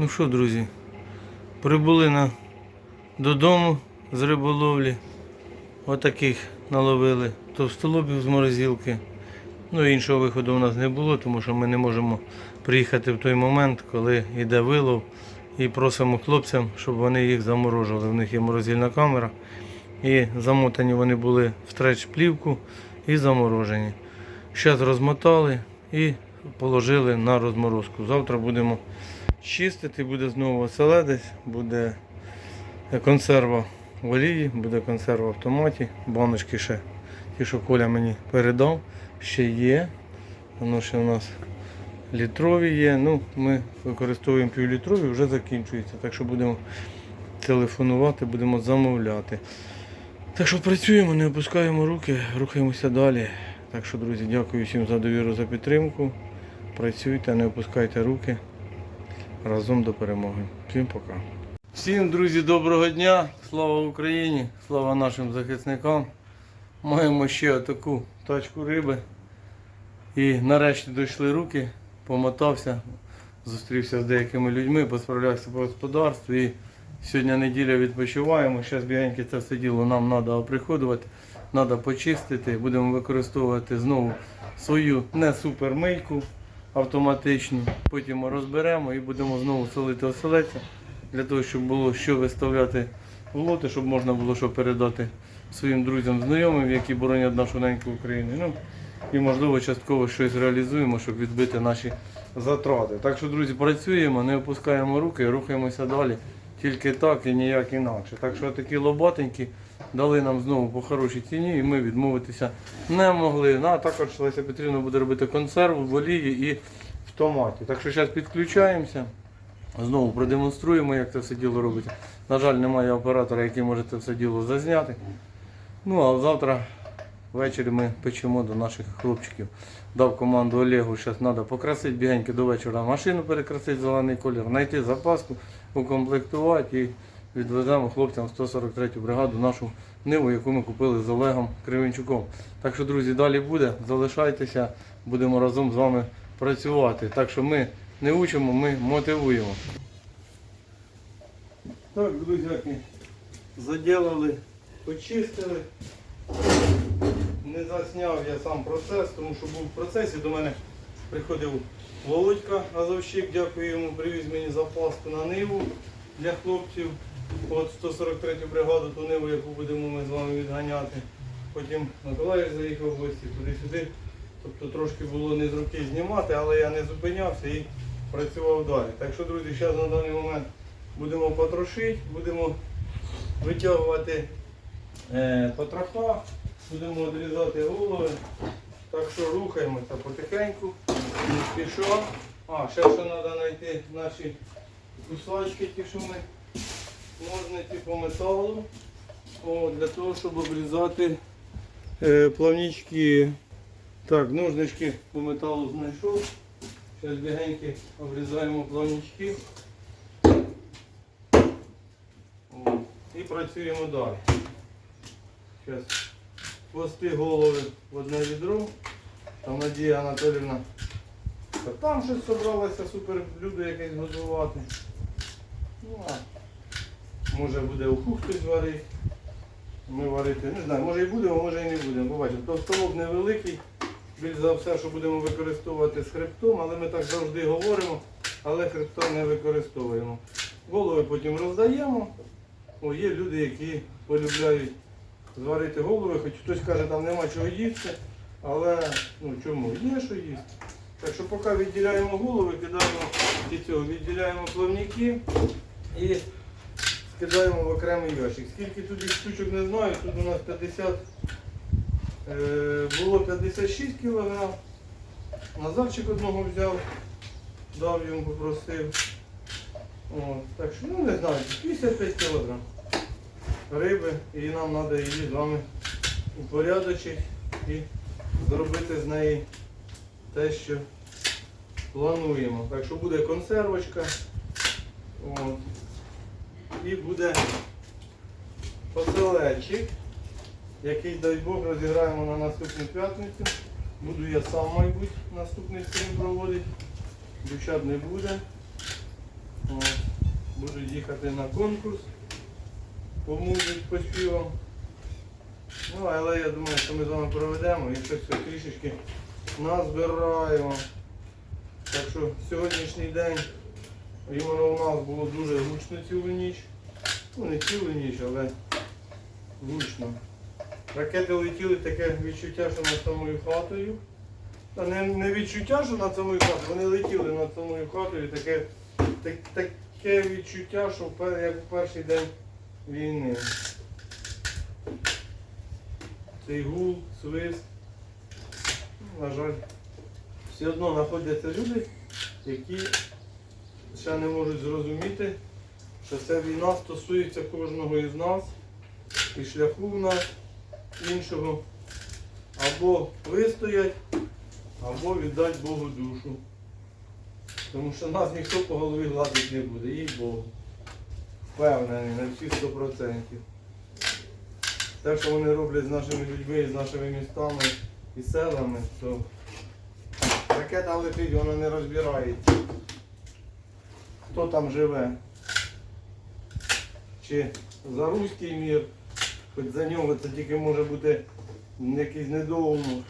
Ну що, друзі, прибули на, додому з риболовлі. Отаких наловили товстолобів з морозилки. Ну, іншого виходу у нас не було, тому що ми не можемо приїхати в той момент, коли йде вилов. І просимо хлопцям, щоб вони їх заморожували. У них є морозильна камера. І замотані вони були в стреч-плівку і заморожені. Зараз розмотали і положили на розморозку. Завтра будемо чистити, буде знову оселедець, буде консерва в олії, буде консерва в автоматі, баночки ще. Ті, що Коля мені передав, ще є. Воно ще у нас літрові є. Ну, ми використовуємо півлітрові, вже закінчується. Так що будемо телефонувати, будемо замовляти. Так що працюємо, не опускаємо руки, рухаємося далі. Так що, друзі, дякую всім за довіру, за підтримку. Працюйте, не опускайте руки. Разом до перемоги. Всім пока. Всім, друзі, доброго дня. Слава Україні, слава нашим захисникам. Маємо ще таку тачку риби. І нарешті дійшли руки, помотався, зустрівся з деякими людьми, посправлявся по господарству. І сьогодні неділя відпочиваємо. Зараз бігеньке це все діло нам треба оприходувати, треба почистити. Будемо використовувати знову свою не супермийку автоматичну. Потім розберемо і будемо знову солити оселеця для того, щоб було що виставляти в лоти, щоб можна було що передати своїм друзям, знайомим, які боронять нашу неньку Україну. Ну, і можливо частково щось реалізуємо, щоб відбити наші затрати. Так що, друзі, працюємо, не опускаємо руки, рухаємося далі. Тільки так і ніяк інакше. Так що такі лоботенькі дали нам знову по хорошій ціні, і ми відмовитися не могли. Ну, а також Леся Петрівна буде робити консерву в олії і в томаті. Так що зараз підключаємося. Знову продемонструємо, як це все діло робиться. На жаль, немає оператора, який може це все діло зазняти. Ну а завтра ввечері ми печемо до наших хлопчиків. Дав команду Олегу, зараз треба покрасити бігенько до вечора машину перекрасити зелений колір, знайти запаску, укомплектувати і відвеземо хлопцям 143-ю бригаду нашу ниву, яку ми купили з Олегом Кривенчуком. Так що, друзі, далі буде. Залишайтеся, будемо разом з вами працювати. Так що ми не учимо, ми мотивуємо. Так, друзяки, заділили, почистили. Не засняв я сам процес, тому що був в процесі. До мене приходив Володька Азовщик, дякую йому, привіз мені запаску на ниву для хлопців. От 143 бригаду, ту ниву, яку будемо ми з вами відганяти. Потім Миколаїв заїхав в гості туди-сюди. Тобто трошки було не з руки знімати, але я не зупинявся і працював далі. Так що, друзі, зараз на даний момент будемо потрошити, будемо витягувати е, потроха, будемо відрізати голови. Так що рухаємося потихеньку, не спішо. А, ще що треба знайти наші кусочки, ті, що ми ножниці по металу. О, для того, щоб обрізати е, плавнички. Так, ножнички по металу знайшов. Зараз бігеньки обрізаємо плавнички. О, І працюємо далі. Зараз хвости голови в одне відро. Там Надія Анатолівна. Там щось собралося супер блюдо якесь готувати. Ну, може буде уху хтось варить. Ми варити, не знаю, може і будемо, може і не будемо. Побачимо. Товстолоб невеликий. Більш за все, що будемо використовувати з хребтом, але ми так завжди говоримо, але хребтом не використовуємо. Голови потім роздаємо. О, є люди, які полюбляють зварити голови, хоч хтось каже, там нема чого їсти, але ну чому? Є що їсти. Так що поки відділяємо голови, кидаємо і цього, відділяємо плавники і скидаємо в окремий ящик. Скільки тут їх штучок не знаю, тут у нас 50, е, було 56 кг. Назарчик одного взяв, дав йому, попросив. О, так що, ну не знаю, 55 кг риби і нам треба її з вами упорядочити і зробити з неї те, що плануємо. Так що буде консервочка. От. І буде поселечик, який, дай Бог, розіграємо на наступну п'ятницю. Буду я сам, мабуть, наступний стрім проводити. Дівчат не буде. От. будуть їхати на конкурс по музиці, по співам. Ну, але я думаю, що ми з вами проведемо і все трішечки назбираємо. Так що сьогоднішній день іменно у нас було дуже гучно цілу ніч. Ну не цілу ніч, але гучно. Ракети летіли таке відчуття, що над самою хатою. Та не, не відчуття, що над самою хатою, вони летіли над самою хатою. Таке, так, таке відчуття, що пер- як у перший день війни. Цей гул, свист. На жаль, все одно знаходяться люди, які ще не можуть зрозуміти, що ця війна стосується кожного із нас і шляху в нас іншого або вистоять, або віддать Богу душу. Тому що нас ніхто по голові гладити не буде, їй Богу. Впевнений на всі 100%. Те, що вони роблять з нашими людьми, з нашими містами і селами, то ракета летить, вона не розбирається. Хто там живе? Чи за руський мір, хоч за нього це тільки може бути якийсь недоумок.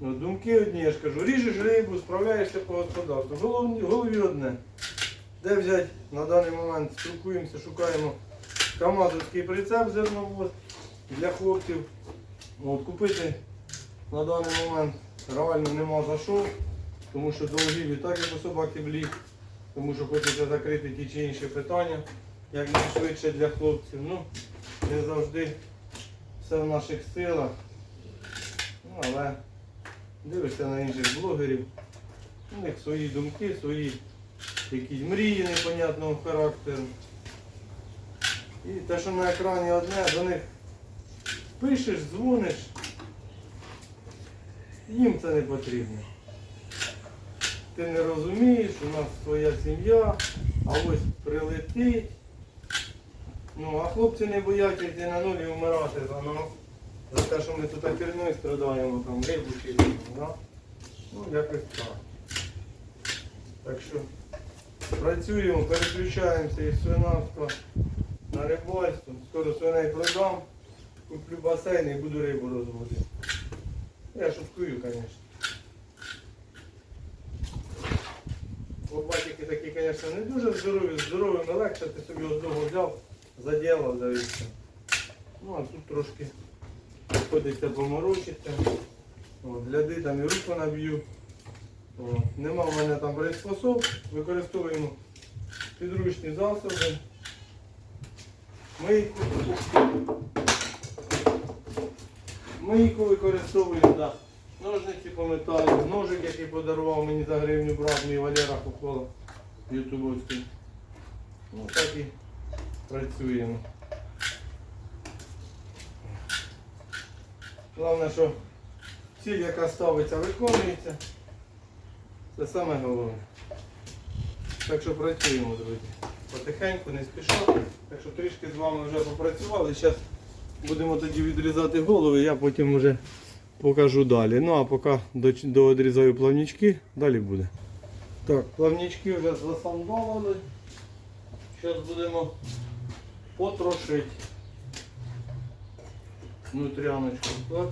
Ну, думки одні, я ж кажу, ріжеш рибу, справляєшся по господарству. Головні, голові одне. Де взяти на даний момент спілкуємося, шукаємо камазовський прицеп зерновоз для хлопців. От, купити на даний момент реально нема за що, тому що долгів і так як у собаки блік, тому що хочеться закрити ті чи інші питання, як найшвидше для хлопців. Ну, не завжди все в наших силах. Ну, але дивишся на інших блогерів, у них свої думки, свої якісь мрії непонятного характеру. І те, що на екрані одне, до них пишеш, дзвониш, їм це не потрібно. Ти не розумієш, у нас своя сім'я, а ось прилетить. Ну, а хлопці не бояться йти на нуль і вмирати за нас. За те, що ми тут херною страдаємо, там рибу чилимо, да? Ну, якось так. Так що працюємо, переключаємося із свинарства на рибальство. Скоро свиней продам, куплю басейн і буду рибу розводити. Я шуткую, звісно. Лобатики такі, звісно, не дуже здорові, здоровими легше, ти собі одного взяв, заділав, дивився. Ну а тут трошки приходиться поморочитися. Гляди там і руку наб'ю. Нема в мене там приспособ, використовуємо підручні засоби. Мийку. Мийку використовуємо, да. ножниці по металу, ножик, який подарував мені за гривню брат мій Валера Кукола ютубовський. Ну так і працюємо. Головне, що ціль, яка ставиться, виконується. Це саме головне. Так що працюємо, друзі. Потихеньку, не спіша. Так що трішки з вами вже попрацювали. Зараз будемо тоді відрізати голови, я потім вже покажу далі. Ну а поки до- доодрізаю плавнички, далі буде. Так, плавнички вже засандалили. Зараз будемо потрошити внутряночку. Так.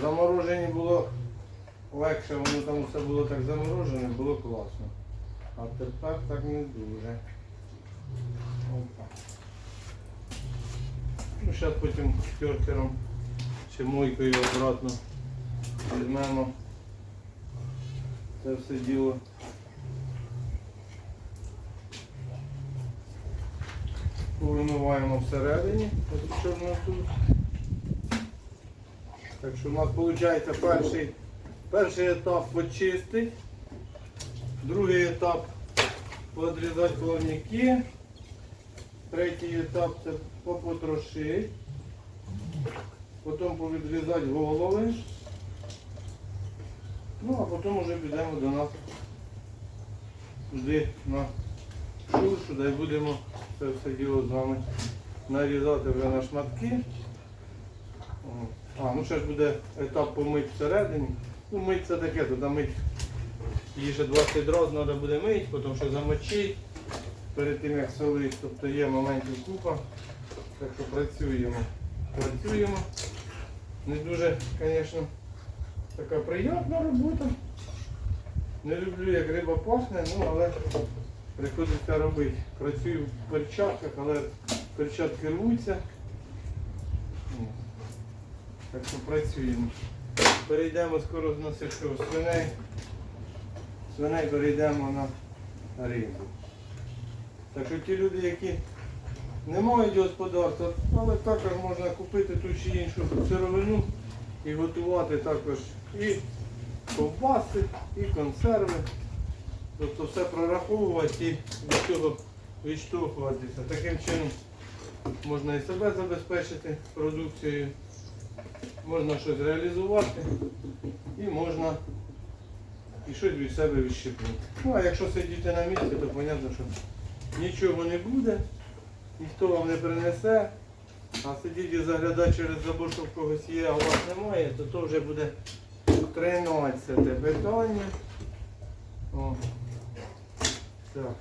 Заморожені було легше, воно там все було так заморожене, було класно. А тепер так не дуже. Опа. Ну, зараз потім керкером чи мойкою обратно візьмемо це все діло. Повимиваємо всередині, от що в нас тут. Так що у нас виходить перший, перший етап почистить, другий етап подрізати плавники, третій етап це попотрошити, потім повідрізати голови, ну а потім вже підемо до нас сюди на шуршу, де будемо це все діло з вами нарізати вже на шматки. А, ну ще ж буде етап помить всередині. Ну, мить це таке, туди мить її ще 20 разів треба буде мити, потім ще замочити перед тим як солити. Тобто є моментів купа. Так що працюємо. Працюємо. Не дуже, звісно, така приємна робота. Не люблю, як риба пахне, ну але приходиться робити. Працюю в перчатках, але перчатки рвуться. Так що працюємо. Перейдемо скоро з нас що свиней. Свиней перейдемо на рибу. Так що ті люди, які не мають господарства, але також можна купити ту чи іншу сировину і готувати також і ковбаси, і консерви. Тобто все прораховувати і від цього відштовхуватися. Таким чином можна і себе забезпечити продукцією, можна щось реалізувати і можна і щось від себе відщепнути. Ну а якщо сидіти на місці, то зрозуміло, що нічого не буде, ніхто вам не принесе, а сидіть і заглядати через забор, що в когось є, а у вас немає, то то вже буде 13 питання. О. Так.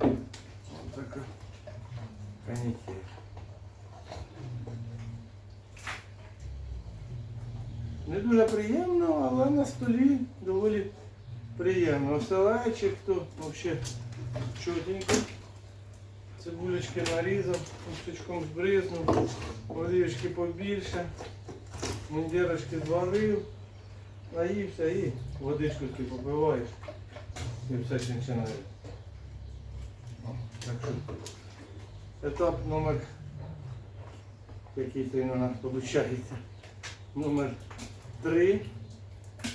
Ось така канітель. Не дуже приємно, але на столі доволі приємно. Оселечик то взагалі чотенько. Цибулечки нарізав, кусточком збризнув, олівочки побільше, мундірочки зварив, наївся і водичку ти попиваєш. І все чинчинає. Так що етап номер який це він у нас виходить. Номер 3.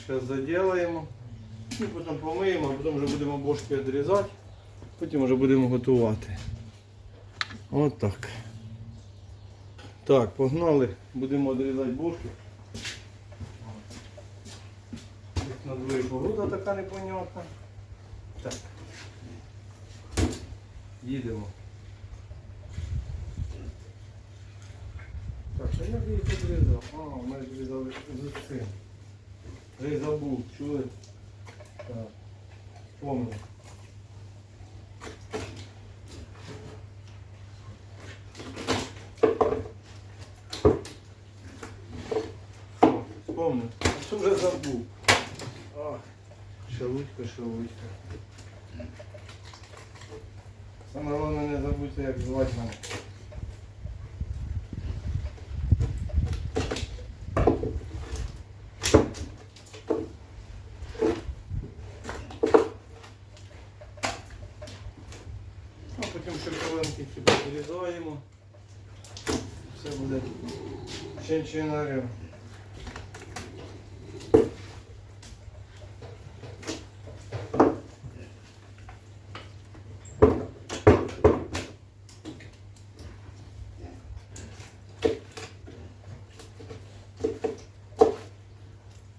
Зараз заділаємо. І потім помиємо, а потім вже будемо бошки відрізати. Потім вже будемо готувати. От так. Так, погнали, будемо відрізати бошки. На дворі погода така непонятна. Так. Їдемо. Так, а як я їх відрізав? А, ми відрізали з цим. Й чули? Так. Помню. Вспомнив. А що вже забув? Ах, шелудька, шелудька. Саме головне не забудьте, як звати мене. А потім шоколадки хіба вирізаємо. Все буде чинчинарем.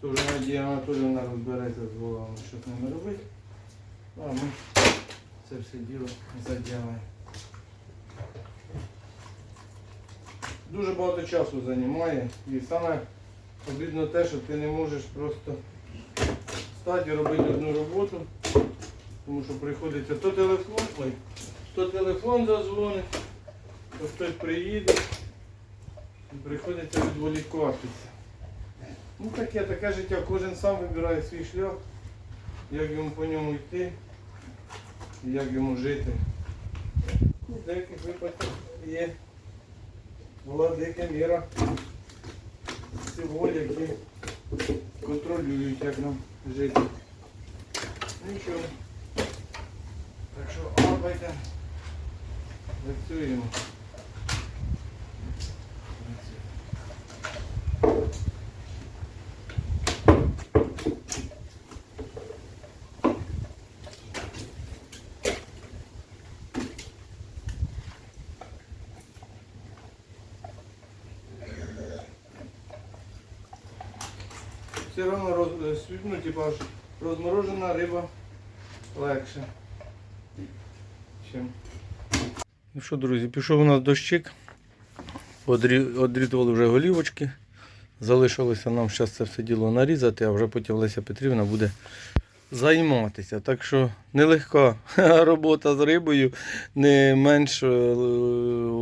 То вже Надія Анатоліївна розбереться з головами, що з ними робити. Ну, А ми це все діло заділаємо. Дуже багато часу займає і саме обідно те, що ти не можеш просто стати і робити одну роботу, тому що приходиться то телефон, ой, то телефон зазвонить, то хтось приїде і приходиться відволікатися. Ну таке, таке життя, кожен сам вибирає свій шлях, як йому по ньому йти як йому жити. Ну, В деяких випадках є владики міра всього, які контролюють, як нам жити. Нічого. Так що лапайте, працюємо. Все одно роз, сві- ну, типа, розморожена риба легше. Ну що, друзі, пішов у нас дощик. Одрі- Одрітували вже голівочки. Залишилося нам зараз це все діло нарізати, а вже потім Леся Петрівна буде займатися. Так що нелегка робота з рибою, не менш е,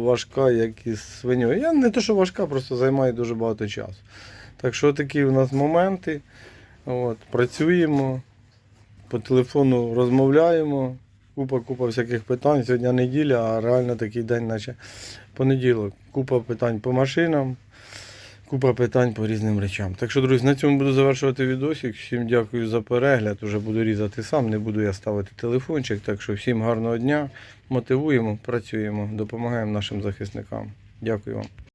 важка, як і з свиньою. Я не те, що важка, просто займає дуже багато часу. Так що такі у нас моменти. От, працюємо, по телефону розмовляємо. Купа, купа всяких питань. Сьогодні неділя, а реально такий день, наче понеділок. Купа питань по машинам, купа питань по різним речам. Так що, друзі, на цьому буду завершувати відосик. Всім дякую за перегляд. Уже буду різати сам, не буду я ставити телефончик. Так що всім гарного дня. Мотивуємо, працюємо, допомагаємо нашим захисникам. Дякую вам.